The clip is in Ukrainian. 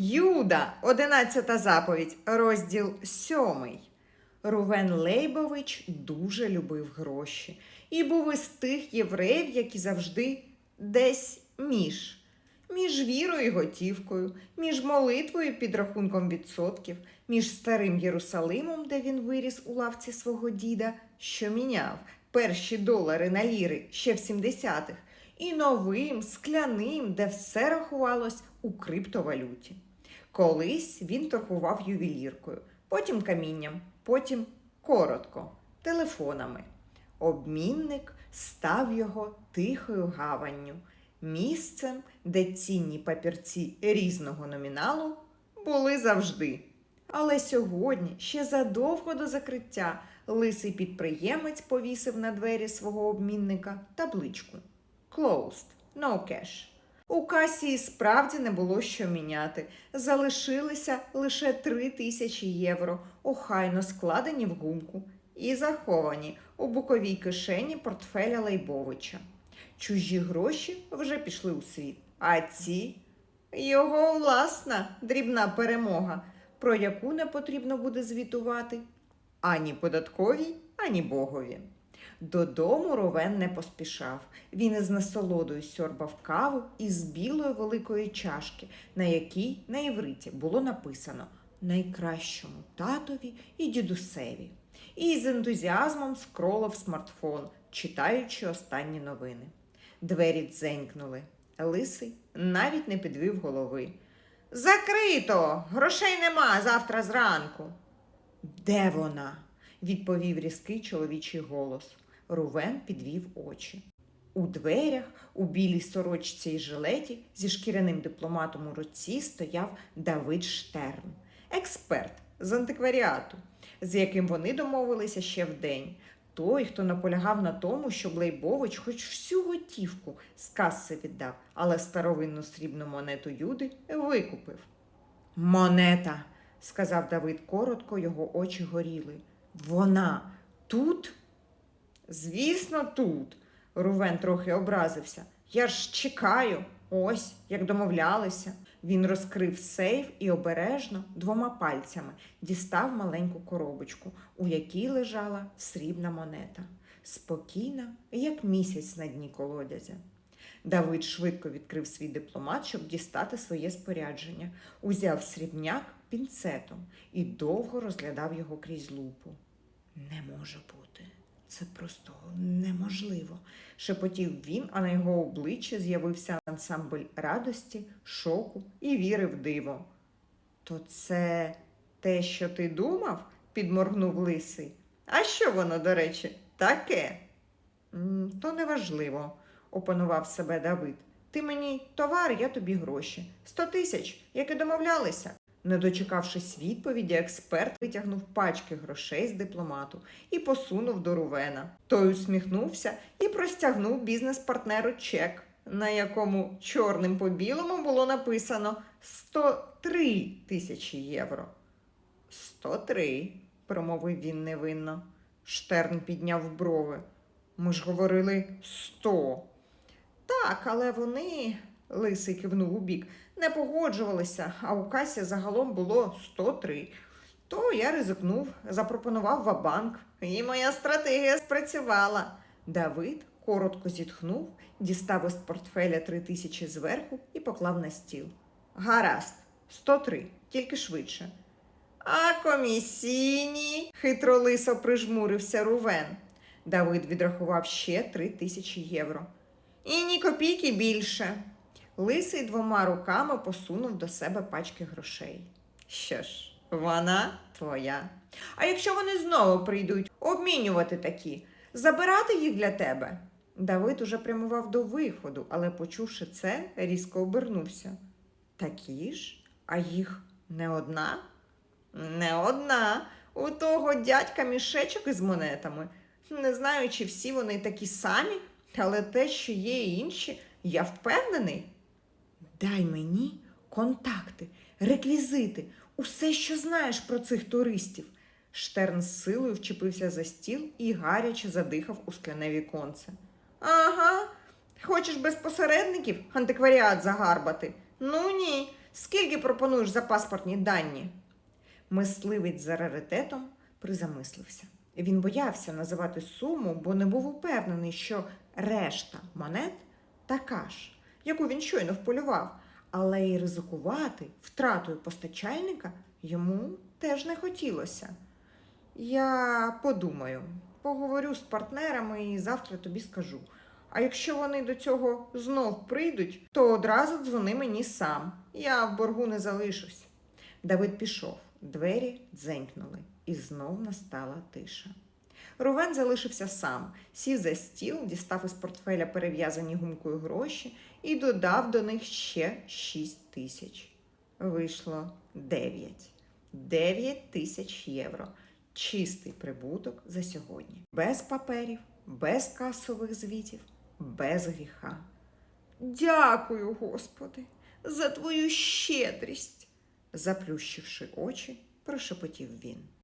Юда, одинадцята заповідь, розділ сьомий. Рувен Лейбович дуже любив гроші і був із тих євреїв, які завжди десь між. Між вірою і готівкою, між молитвою і підрахунком відсотків, між старим Єрусалимом, де він виріс у лавці свого діда, що міняв перші долари на ліри ще в 70-х, і новим скляним, де все рахувалось у криптовалюті. Колись він торгував ювеліркою, потім камінням, потім коротко, телефонами. Обмінник став його тихою гаванню, місцем, де цінні папірці різного номіналу були завжди. Але сьогодні, ще задовго до закриття, лисий підприємець повісив на двері свого обмінника табличку Closed, no cash. У касі справді не було що міняти. Залишилися лише три тисячі євро, охайно складені в гумку і заховані у боковій кишені портфеля Лейбовича. Чужі гроші вже пішли у світ, а ці його власна дрібна перемога, про яку не потрібно буде звітувати ані податковій, ані богові. Додому Ровен не поспішав. Він із насолодою сьорбав каву із білої великої чашки, на якій на івриті було написано найкращому татові і дідусеві. І з ентузіазмом скролив смартфон, читаючи останні новини. Двері дзенькнули. Лисий навіть не підвів голови. Закрито! Грошей нема завтра зранку. Де вона? Відповів різкий чоловічий голос. Рувен підвів очі. У дверях, у білій сорочці й жилеті, зі шкіряним дипломатом у руці стояв Давид Штерн, експерт з антикваріату, з яким вони домовилися ще вдень. Той, хто наполягав на тому, щоб Лейбович хоч всю готівку з каси віддав, але старовинну срібну монету Юди викупив. Монета, сказав Давид коротко, його очі горіли. Вона тут? Звісно, тут. Рувен трохи образився. Я ж чекаю, ось як домовлялися. Він розкрив сейф і обережно двома пальцями дістав маленьку коробочку, у якій лежала срібна монета, спокійна, як місяць на дні колодязя. Давид швидко відкрив свій дипломат, щоб дістати своє спорядження, узяв срібняк пінцетом і довго розглядав його крізь лупу. Не може бути. Це просто неможливо, шепотів він, а на його обличчі з'явився ансамбль радості, шоку і віри в диво. То це те, що ти думав? підморгнув лисий. А що воно, до речі, таке? То неважливо, опанував себе Давид. Ти мені товар, я тобі гроші. Сто тисяч, як і домовлялися. Не дочекавшись відповіді, експерт витягнув пачки грошей з дипломату і посунув до Рувена. Той усміхнувся і простягнув бізнес-партнеру чек, на якому чорним по білому було написано 103 тисячі євро. «103», – промовив він невинно. Штерн підняв брови. Ми ж говорили сто. Так, але вони, лисий кивнув у бік, не погоджувалися, а у касі загалом було 103. То я ризикнув, запропонував вабанк, і моя стратегія спрацювала. Давид коротко зітхнув, дістав із портфеля три тисячі зверху і поклав на стіл. Гаразд, 103, тільки швидше. А комісійні? хитро лисо прижмурився Рувен. Давид відрахував ще три тисячі євро. І ні копійки більше. Лисий двома руками посунув до себе пачки грошей. Що ж, вона твоя. А якщо вони знову прийдуть обмінювати такі, забирати їх для тебе? Давид уже прямував до виходу, але, почувши це, різко обернувся. Такі ж, а їх не одна? Не одна. У того дядька мішечок із монетами. Не знаю, чи всі вони такі самі, але те, що є інші, я впевнений. Дай мені контакти, реквізити, усе, що знаєш про цих туристів. Штерн з силою вчепився за стіл і гаряче задихав у скляне віконце. Ага, хочеш без посередників антикваріат загарбати? Ну ні. Скільки пропонуєш за паспортні дані? Мисливець за раритетом призамислився. Він боявся називати суму, бо не був упевнений, що решта монет така ж, яку він щойно вполював, але й ризикувати втратою постачальника йому теж не хотілося. Я подумаю, поговорю з партнерами і завтра тобі скажу. А якщо вони до цього знов прийдуть, то одразу дзвони мені сам. Я в боргу не залишусь. Давид пішов, двері дзенькнули, і знов настала тиша. Рувен залишився сам, сів за стіл, дістав із портфеля перев'язані гумкою гроші і додав до них ще шість тисяч. Вийшло дев'ять. Дев'ять тисяч євро. Чистий прибуток за сьогодні. Без паперів, без касових звітів, без гріха. Дякую, Господи, за твою щедрість. Заплющивши очі, прошепотів він.